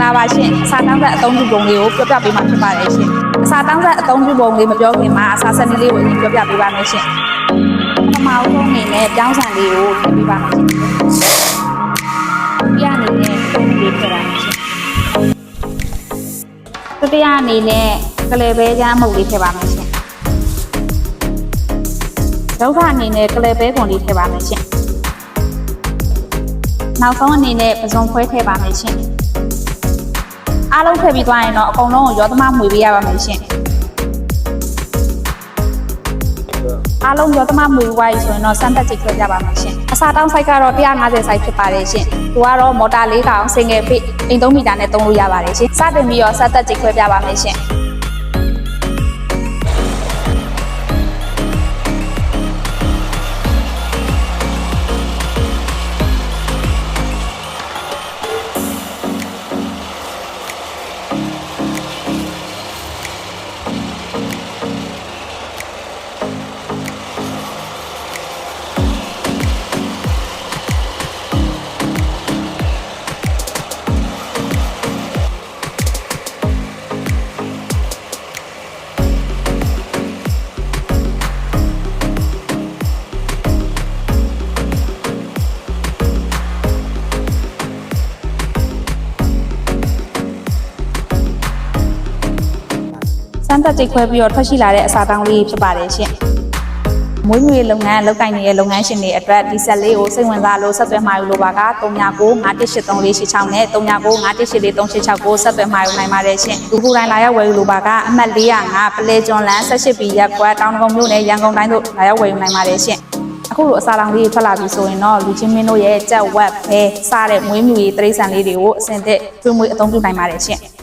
္ဂလာပါရှင်အစာတောင်းဆက်အသုံးပြုပုံလေးကိုပြောပြပေးမှာဖြစ်ပါတယ်ရှင်အစာတောင်းဆက်အသုံးပြုပုံလေးမပြောခင်မှာအစာစနစ်လေးကိုအရင်ပြောပြပေးပါမယ်ရှင်ပထမဦးဆုံးအနေနဲ့ပြောင်းဆန်လေးကိုထည့်ပေးပါမယ်ရှင်ပြအနေနဲ့တုံးလေးထည့်ပါမယ်ရှင်တတိယအနေနဲ့ကလေးပဲချမ်းမုတ်လေးထည့်ပါမယ်ရှင်ဒုက္ခအနေနဲ့ကလေးပဲခွန်လေးထည့်ပါမယ်ရှင်နောက်ဆုံးအနေနဲ့ပစုံခွဲထည့်ပါမယ်ရှင် အားလုံးထည့်ပြီးသွားရင်တော့အကုန်လုံးကိုရောသမမှွေပေးရပါမယ်ရှင်အားလုံးရောသမမှွေဝိုင်းဆိုရင်တော့စမ်းသက်ကြည့်ခွဲကြပါမယ်ရှင်အစာတောင်းဆိုင်ကတော့150ဆိုင်ဖြစ်ပါတယ်ရှင်သူကတော့မော်တာ၄ကောင်စင်ငယ်ဖိအိမ်3မီတာနဲ့သုံးလို့ရပါတယ်ရှင်စတင်ပြီးတော့စမ်းသက်ကြည့်ခွဲပြပါမယ်ရှင် စမ်းသက်ကြိတ်ခွဲပြီးတော့ထွက်ရှိလာတဲ့အစာတောင်းလေးဖြစ်ပါတယ်ရှင်။မွေးမြူရေးလုပ်ငန်းလုပ်ကိုင်နေတဲ့လုပ်ငန်းရှင်တွေအတွက်ဒီဆက်လေးကိုစိတ်ဝင်စားလို့ဆက်သွယ်မှာယူလိုပါက3995183486နဲ့3995184386ဆက်သွယ်မှာယူနိုင်ပါတယ်ရှင်။ဒီခုတိုင်းလာရောက်ဝယ်ယူလိုပါကအမှတ်405ပလဲကျွန်းလန်း18ဘီရက်ကွက်တောင်ကုန်းမြို့နယ်ရန်ကုန်တိုင်းတို့လာရောက်ဝယ်ယူနိုင်ပါတယ်ရှင်။အခုလိုအစာလောင်လေးထွက်လာပြီဆိုရင်တော့လူချင်းမင်းတို့ရဲ့ကြက်ဝက်ဖဲစားတဲ့မွေးမြူရေးတရိတ်ဆန်လေးတွေကိုအစင်သက်ကျွေးမွေးအသုံးပြုနိုင်ပါတယ်ရှင်။